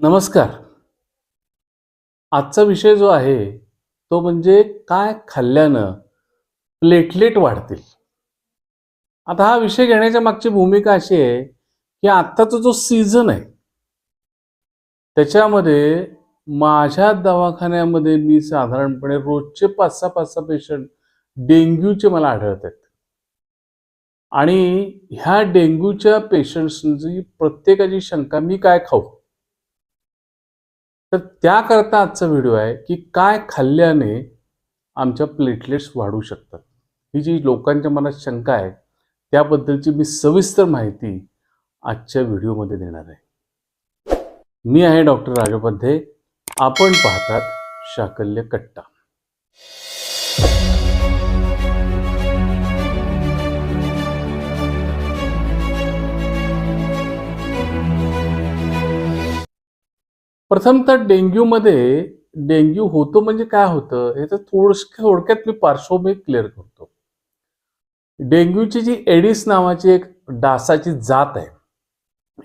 नमस्कार. आजचा विषय जो आहे तो म्हणजे काय खाल्ल्यानं प्लेटलेट वाढतील? आता हा विषय घेण्याच्या मागची भूमिका अशी आहे की आत्ताचा जो सीझन आहे त्याच्यामध्ये माझ्या दवाखान्यामध्ये मी साधारणपणे रोजचे पाच सहा पाच सहा पेशंट डेंग्यूचे मला आढळत आहेत. आणि ह्या डेंग्यूच्या पेशंट्सची प्रत्येकाची शंका मी काय खाऊ? तर त्याकरता आजचा व्हिडिओ आहे की काय खाल्ल्याने आमच्या प्लेटलेट्स वाढू शकतात. ही जी लोकांच्या मनात शंका आहे त्याबद्दलची मी सविस्तर माहिती आजच्या व्हिडिओमध्ये देणार आहे. मी आहे डॉक्टर राजोपाध्ये आपण पाहतात शाकल्य कट्टा. प्रथम तर डेंग्यूमध्ये डेंग्यू होतो म्हणजे काय होतं? हे तर थोडस थोडक्यात मी पार्श्वभूमी क्लिअर करतो. डेंग्यूची जी एडिस नावाची एक डासाची जात आहे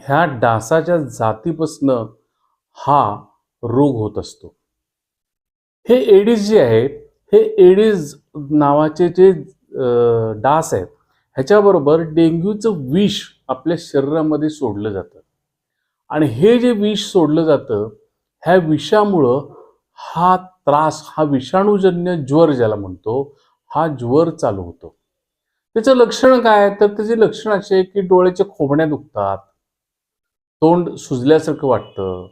ह्या डासाच्या जातीपासनं हा रोग होत असतो. हे एडिस जे आहे हे एडिस नावाचे जे डास आहेत ह्याच्याबरोबर डेंग्यूचं विष आपल्या शरीरामध्ये सोडलं जातं. आणि हे जे विष सोडलं जातं ह्या विषामुळं हा त्रास हा विषाणूजन्य ज्वर ज्याला म्हणतो हा ज्वर चालू होतो. त्याचं लक्षण काय तर त्याचे लक्षण असे आहे की डोळ्याच्या खोबण्या दुखतात तोंड सुजल्यासारखं वाटतं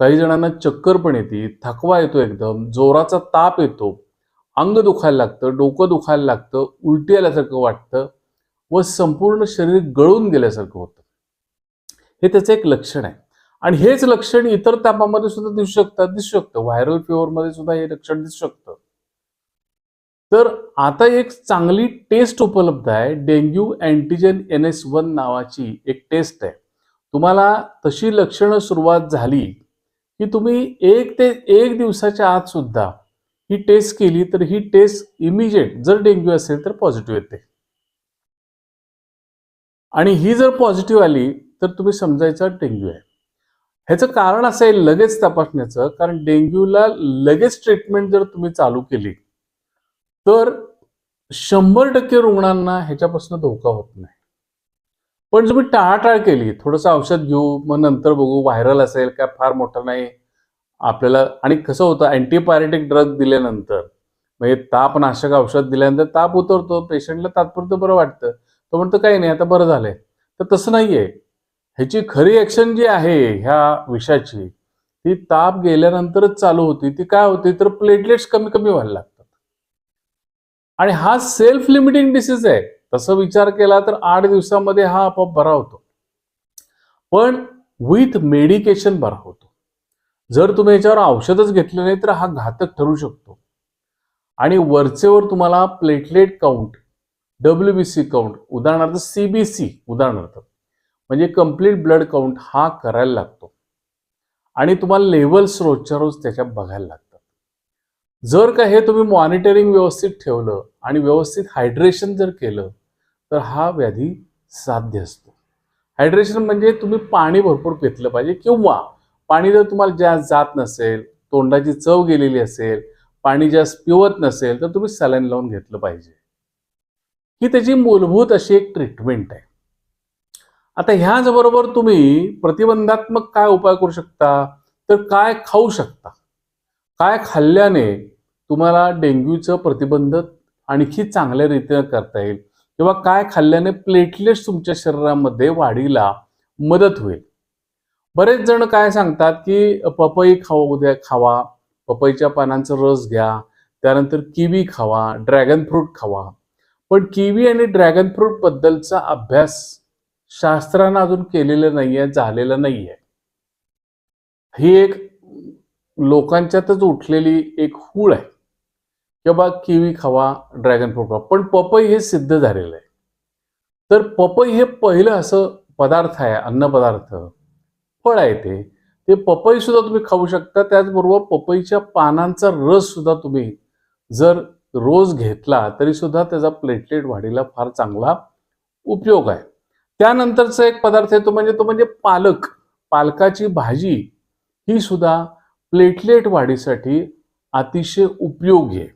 काही जणांना चक्कर पण येते थकवा येतो एकदम जोराचा ताप येतो अंग दुखायला लागतं डोकं दुखायला लागतं उलटी आल्यासारखं वाटतं व संपूर्ण शरीर गळून गेल्यासारखं होतं. हे त्याचं एक लक्षण आहे. आणि हेच लक्षण इतर तापामध्ये सुद्धा दिसू शकतात दिसू शकतं. व्हायरल फिवरमध्ये सुद्धा हे लक्षण दिसू शकतं. तर आता एक चांगली टेस्ट उपलब्ध आहे. Dengue antigen N S one नावाची एक टेस्ट आहे. तुम्हाला तशी लक्षणं सुरुवात झाली की तुम्ही एक ते एक दिवसाच्या आत सुद्धा ही टेस्ट केली तर ही टेस्ट इमिजिएट जर डेंग्यू असेल तर पॉझिटिव्ह येते. आणि ही जर पॉझिटिव्ह आली तर तुम्ही समजायचा डेंग्यू आहे. ह्याचं कारण असं आहे लगेच तपासण्याचं कारण डेंग्यूला लगेच ट्रीटमेंट जर तुम्ही चालू केली तर शंभर टक्के रुग्णांना ह्याच्यापासून धोका होत नाही. पण तुम्ही टाळाटाळ केली थोडंसं औषध घेऊ मग नंतर बघू व्हायरल असेल काय फार मोठं नाही. आपल्याला आणि कसं होतं अँटीबायोटिक ड्रग दिल्यानंतर म्हणजे तापनाशक औषध दिल्यानंतर ताप उतरतो पेशंटला तात्पुरतं बरं वाटतं. तो म्हणतो काही नाही आता बरं झालंय. तर तसं नाहीये. ह्याची खरी ऍक्शन जी आहे ह्या विषाची ती ताप गेल्यानंतरच चालू होती. ती काय होती? तर प्लेटलेट्स कमी कमी व्हायला लागतात. आणि हा सेल्फ लिमिटिंग डिसीज आहे. तसं विचार केला तर आठ दिवसामध्ये हा आपोआप बरा होतो. पण विथ मेडिकेशन बरा होतो. जर तुम्ही याच्यावर औषधच घेतलं नाही तर हा घातक ठरू शकतो. आणि वरचेवर तुम्हाला platelet count W B C count उदाहरणार्थ सी बी सी उदाहरणार्थ. म्हणजे कंप्लीट ब्लड काउंट हा करायला लागतो. आणि तुम्हाला लेवल्स रोजच्या रोज त्याच्या बघायला लागतात. जर का हे तुम्ही मॉनिटरिंग व्यवस्थित ठेवलं आणि व्यवस्थित हायड्रेशन जर केलं तर हा व्याधी साध्य असतो. हायड्रेशन म्हणजे तुम्ही पाणी भरपूर पितलं पाहिजे किंवा पाणी जर तुम्हाला जास्त जात नसेल तोंडाची चव गेलेली असेल पाणी जास्त पिवत नसेल तर तुम्ही सलाईन लावून घेतलं पाहिजे. ही त्याची मूलभूत अशी एक ट्रीटमेंट आहे. आता ह्याच बरोबर तुम्ही प्रतिबंधात्मक काय उपाय करू शकता? तर काय खाऊ शकता? काय खाल्ल्याने तुम्हाला डेंग्यूचं प्रतिबंध आणखी चांगल्या रीतीनं करता येईल? किंवा काय खाल्ल्याने प्लेटलेट्स तुमच्या शरीरामध्ये वाढीला मदत होईल? बरेच जण काय सांगतात की पपई खाऊ उद्या खावा. पपईच्या पानांचा रस घ्या. त्यानंतर किवी खावा. ड्रॅगन फ्रूट खावा. पण किवी आणि ड्रॅगन फ्रूट बद्दलचा अभ्यास शास्त्रानं अजून केलेलं नाहीये झालेलं नाहीये. ही एक लोकांच्यातच उठलेली एक हूळ आहे. किंवा बा किवी खावा ड्रॅगन फ्रूट खावा पण पपई हे सिद्ध झालेलं आहे. तर पपई हे पहिलं असं पदार्थ आहे अन्न पदार्थ. फळ आहे ते. ते पपई सुद्धा तुम्ही खाऊ शकता त्याचबरोबर पपईच्या पानांचा रस सुद्धा तुम्ही जर रोज घेतला तरी सुद्धा त्याचा प्लेटलेट वाढीला फार चांगला उपयोग आहे. त्यानंतरचा एक पदार्थ येतो म्हणजे तो म्हणजे पालक. पालकाची भाजी ही सुद्धा प्लेटलेट वाढीसाठी अतिशय उपयोगी आहे.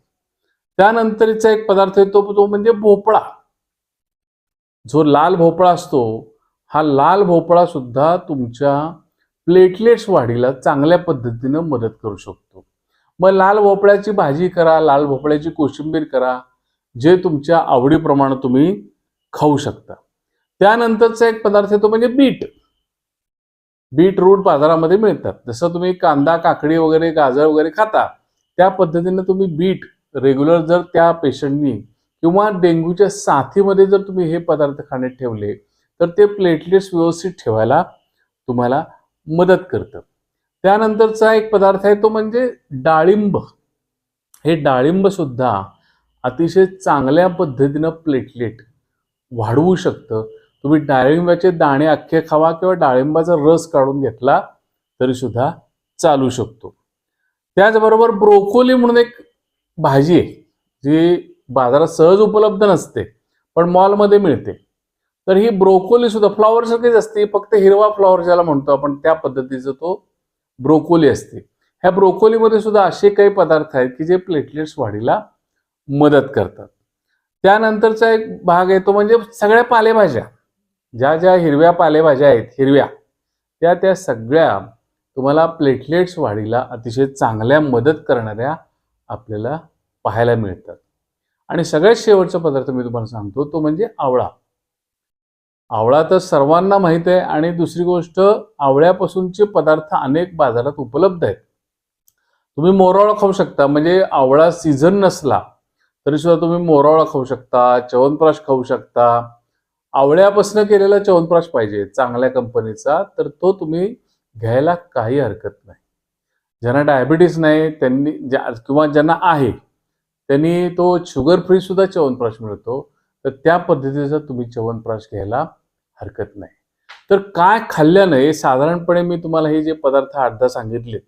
त्यानंतरचा एक पदार्थ येतो तो म्हणजे भोपळा. जो लाल भोपळा असतो हा लाल भोपळा सुद्धा तुमच्या प्लेटलेट्स वाढीला चांगल्या पद्धतीनं मदत करू शकतो. मग लाल भोपळ्याची भाजी करा लाल भोपळ्याची कोशिंबीर करा जे तुमच्या आवडीप्रमाणे तुम्ही खाऊ शकता. त्यानंतरचा एक पदार्थ येतो म्हणजे बीट. बीट रूट बाजारामध्ये मिळतात. जसं तुम्ही कांदा काकडी वगैरे गाजर वगैरे खाता त्या पद्धतीने तुम्ही बीट रेग्युलर जर त्या पेशंटनी किंवा डेंग्यूच्या साथीमध्ये जर तुम्ही हे पदार्थ खाण्यात ठेवले तर ते प्लेटलेट्स व्यवस्थित ठेवायला तुम्हाला मदत करतं. त्यानंतरचा एक पदार्थ आहे तो म्हणजे डाळिंब. हे डाळिंब सुद्धा अतिशय चांगल्या पद्धतीनं प्लेटलेट वाढवू शकतं. तुम्ही डाळिंबाचे दाणे अख्खे खावा किंवा डाळिंबाचा रस काढून घेतला तरी सुद्धा चालू शकतो. त्याचबरोबर ब्रोकोली म्हणून एक भाजी आहे जी बाजारात सहज उपलब्ध नसते पण मॉलमध्ये मिळते. तर ही ब्रोकोली सुद्धा फ्लॉवर सारखीच असते फक्त हिरवा फ्लॉवर ज्याला म्हणतो आपण त्या पद्धतीचं तो ब्रोकोली असते. ह्या ब्रोकोलीमध्ये सुद्धा असे काही पदार्थ आहेत की जे प्लेटलेट्स वाढीला मदत करतात. त्यानंतरचा एक भाग आहे तो म्हणजे सगळ्या पालेभाज्या. ज्या ज्या हिरव्या पालेभाज्या आहेत हिरव्या त्या त्या सगळ्या तुम्हाला प्लेटलेट्स वाढीला अतिशय चांगल्या मदत करणाऱ्या आपल्याला पाहायला मिळतात. आणि सगळ्यात शेवटचा पदार्थ मी तुम्हाला सांगतो तो म्हणजे आवळा. आवळा तर सर्वांना माहीत आहे आणि दुसरी गोष्ट आवळ्यापासूनचे पदार्थ अनेक बाजारात उपलब्ध आहेत. तुम्ही मोरावळा खाऊ शकता म्हणजे आवळा सीझन नसला तरी सुद्धा तुम्ही मोरावळा खाऊ शकता च्यवनप्राश खाऊ शकता आवळ्यापासून केलेला च्यवनप्राश पाहिजे चांगल्या कंपनीचा तर तो तुम्ही घ्यायला काही हरकत नाही. ज्यांना डायबिटीस नाही त्यांनी ज्या किंवा ज्यांना आहे त्यांनी तो शुगर फ्री सुद्धा च्यवनप्राश मिळतो तर त्या पद्धतीचा तुम्ही च्यवनप्राश घ्यायला हरकत नाही. तर काय खाल्ल्यानं हे साधारणपणे मी तुम्हाला हे जे पदार्थ अर्धा सांगितले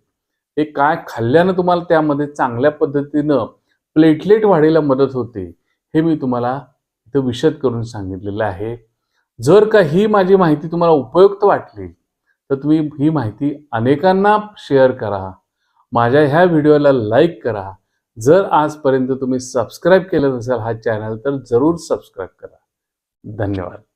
हे काय खाल्ल्यानं तुम्हाला त्यामध्ये चांगल्या पद्धतीनं प्लेटलेट वाढीला मदत होते हे मी तुम्हाला इथं विशद करून सांगितलेलं आहे. जर का ही माझी माहिती तुम्हाला उपयुक्त वाटली तर तुम्ही ही माहिती अनेकांना शेअर करा. माझ्या ह्या व्हिडिओला लाईक करा. जर आजपर्यंत तुम्ही सबस्क्राईब केलं नसेल हा चॅनल तर जरूर सबस्क्राईब करा. धन्यवाद.